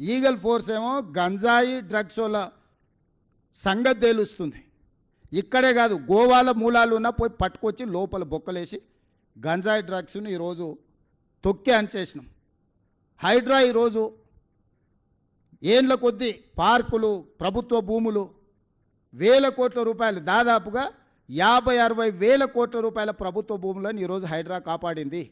Eagle force ఏమో గంజాయి drugs వల్ల సంగతి తేలుస్తుంది. ఇక్కడే కాదు గోవాల మూలాలు ఉన్న పోయి పట్టుకొచ్చి లోపల బొక్కలేసి గంజాయి డ్రగ్స్ని ఈరోజు తొక్కి అంచేసినాం. హైడ్రా ఈరోజు ఏండ్ల కొద్దీ పార్కులు ప్రభుత్వ భూములు వేల కోట్ల రూపాయలు దాదాపుగా యాభై అరవై వేల కోట్ల రూపాయల ప్రభుత్వ భూములను ఈరోజు హైడ్రా కాపాడింది.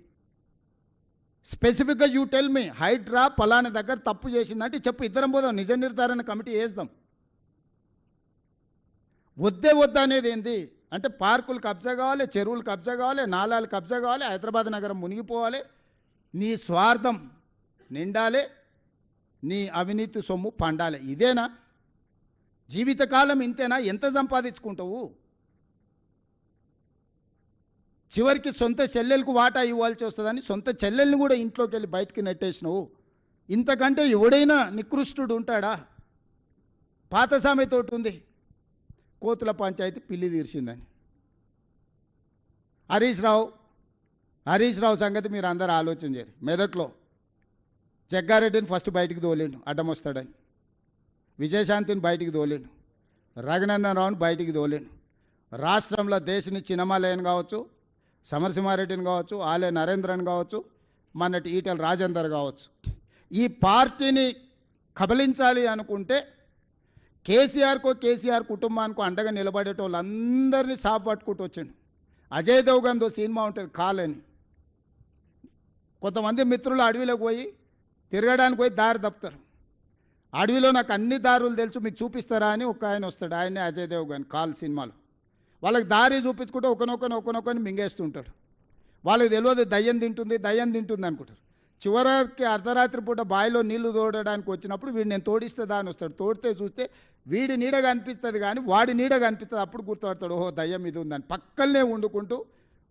స్పెసిఫిక్గా యూ టెల్ మీ హైడ్రా పలాని దగ్గర తప్పు చేసిందంటే చెప్పు ఇద్దరం పోదాం నిజ నిర్ధారణ కమిటీ వేద్దాం వద్దే వద్ద అనేది ఏంది? అంటే పార్కులు కబ్జా కావాలి చెరువులు కబ్జా కావాలి నాలాలు కబ్జా కావాలి హైదరాబాద్ నగరం మునిగిపోవాలి. నీ స్వార్థం నిండాలి నీ అవినీతి సొమ్ము పండాలి. ఇదేనా? జీవితకాలం ఇంతేనా? ఎంత సంపాదించుకుంటావు? చివరికి సొంత చెల్లెలకు వాటా ఇవ్వాల్సి వస్తుందని సొంత చెల్లెల్ని కూడా ఇంట్లోకి వెళ్ళి బయటికి నెట్టేసినావు. ఇంతకంటే ఎవడైనా నికృష్టుడు ఉంటాడా? పాత సామెతోటి ఉంది. కోతుల పంచాయతీ పిల్లి తీర్చిందని. హరీష్ రావు హరీష్ రావు సంగతి మీరు అందరు ఆలోచన చేయరు. మెదక్లో జగ్గారెడ్డిని ఫస్ట్ బయటికి తోలేండు అడ్డం వస్తాడని. విజయశాంతిని బయటికి తోలేండు రఘునందన్ రావుని బయటికి తోలేండు. రాష్ట్రంలో దేశని చినమాలయన్ కావచ్చు సమరసింహారెడ్డిని కావచ్చు ఆలయ నరేంద్రన్ కావచ్చు మొన్నటి ఈటెల రాజేందర్ కావచ్చు. ఈ పార్టీని కబలించాలి అనుకుంటే కేసీఆర్కో కేసీఆర్ కుటుంబానికి అండగా నిలబడేటోళ్ళందరినీ సాపు పట్టుకుంటూ వచ్చిండు. అజయ్ దేవ్గన్తో సినిమా ఉంటుంది కాలని. కొంతమంది మిత్రులు అడవిలోకి పోయి తిరగడానికి పోయి దారి తప్పుతారు. అడవిలో నాకు అన్ని దారులు తెలుసు మీకు చూపిస్తారా అని ఒక ఆయన వస్తాడు ఆయనే అజయ్ దేవ్గన్ కాల్ సినిమాలో. వాళ్ళకి దారి చూపించుకుంటే ఒకనొకని ఒకనొకని మింగేస్తుంటారు వాళ్ళకి తెలియదు దయ్యం తింటుంది దయ్యం తింటుంది అనుకుంటారు. చివరికి అర్ధరాత్రి పూట బావిలో నీళ్ళు తోడడానికి వచ్చినప్పుడు వీడు నేను తోడిస్తే దాని వస్తాడు. తోడితే చూస్తే వీడి నీడ కనిపిస్తుంది కానీ వాడి నీడ కనిపిస్తుంది. అప్పుడు గుర్తుపడతాడు ఓహో దయ్యం ఇది ఉందని. పక్కనే వండుకుంటూ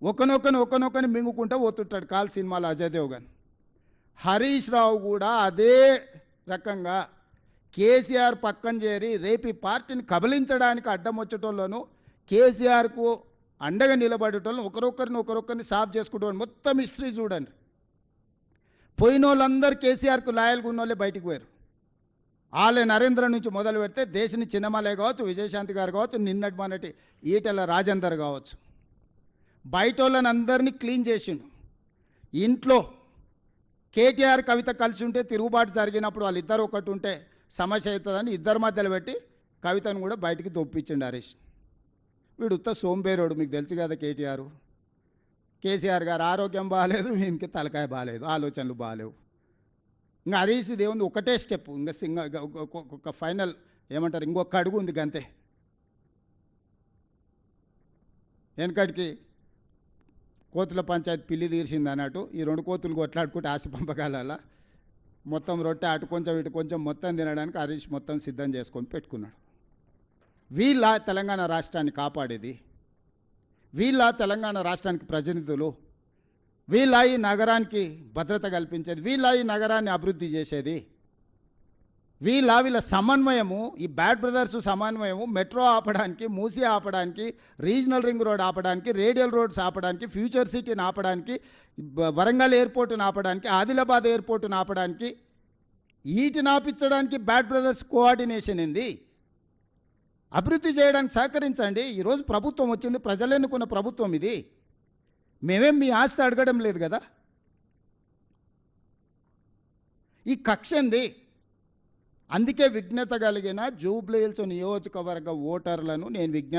ఒకనొకని ఒకనొకని మింగుకుంటూ పోతుంటాడు కాల్ సినిమాలో అజయ్ దేవ్గన్ హరీష్ రావు కూడా అదే రకంగా కేసీఆర్ పక్కన చేరి రేపు ఈ పార్టీని కబలించడానికి అడ్డం వచ్చేటోళ్ళను కేసీఆర్కు అండగా నిలబడేటోళ్ళని ఒకరొకరిని ఒకరొకరిని సాఫ్ చేసుకుంటాం మొత్తం హిస్టరీ చూడండి. పోయిన వాళ్ళందరూ కేసీఆర్కు లాయల్గా ఉన్న వాళ్ళే బయటికి పోయారు. వాళ్ళే నరేంద్ర నుంచి మొదలు పెడితే దేశని చిన్నమలే కావచ్చు విజయశాంతి గారు కావచ్చు నిన్నటి మొన్నటి ఈటెల రాజేందర్ కావచ్చు. బయట వాళ్ళని అందరినీ క్లీన్ చేసిండు. ఇంట్లో కేటీఆర్ కవిత కలిసి ఉంటే తిరుగుబాటు జరిగినప్పుడు వాళ్ళిద్దరు ఒకటి ఉంటే సమస్య అవుతుందని ఇద్దరి మధ్యలో పెట్టి కవితను కూడా బయటికి దొప్పించండి హరీష్. వీడు ఉత్త సోంబేరోడు మీకు తెలుసు కదా కేటీఆర్. కేసీఆర్ గారు ఆరోగ్యం బాగాలేదు వీనికి తలకాయ బాగాలేదు ఆలోచనలు బాగాలేవు ఇంకా హరీష్ దేవుంది ఏముంది ఒకటే స్టెప్ ఇంకా సింగ ఒక ఫైనల్ ఏమంటారు ఇంకొక అడుగు ఉంది గంతే. వెనకటికి కోతుల పంచాయతీ పిల్లి తీర్చింది అన్నట్టు ఈ రెండు కోతులు కొట్లాడుకుంటే ఆశ పంపగల మొత్తం రొట్టె అటు కొంచెం ఇటు కొంచెం మొత్తం తినడానికి హరీష్ మొత్తం సిద్ధం చేసుకొని పెట్టుకున్నాడు. వీళ్ళ తెలంగాణ రాష్ట్రాన్ని కాపాడేది. వీళ్ళ తెలంగాణ రాష్ట్రానికి ప్రతినిధులు. వీళ్ళ ఈ నగరానికి భద్రత కల్పించేది. వీళ్ళ ఈ నగరాన్ని అభివృద్ధి చేసేది. వీళ్ళ వీళ్ళ సమన్వయము ఈ బ్యాడ్ బ్రదర్స్ సమన్వయము మెట్రో ఆపడానికి మూసీ ఆపడానికి రీజనల్ రింగ్ రోడ్ ఆపడానికి రేడియల్ రోడ్స్ ఆపడానికి ఫ్యూచర్ సిటీని ఆపడానికి వరంగల్ ఎయిర్పోర్టును ఆపడానికి ఆదిలాబాద్ ఎయిర్పోర్టును ఆపడానికి వీటిని ఆపించడానికి బ్యాడ్ బ్రదర్స్ కోఆర్డినేషన్ ఏంది? అభివృద్ధి చేయడానికి సహకరించండి. ఈరోజు ప్రభుత్వం వచ్చింది ప్రజలు ఎన్నుకున్న ప్రభుత్వం ఇది. మేమేం మీ ఆస్తి అడగడం లేదు కదా? ఈ కక్ష ఏంది? అందుకే విఘ్నత కలిగిన జూబ్లీహిల్స్ నియోజకవర్గ ఓటర్లను నేను విజ్ఞప్తి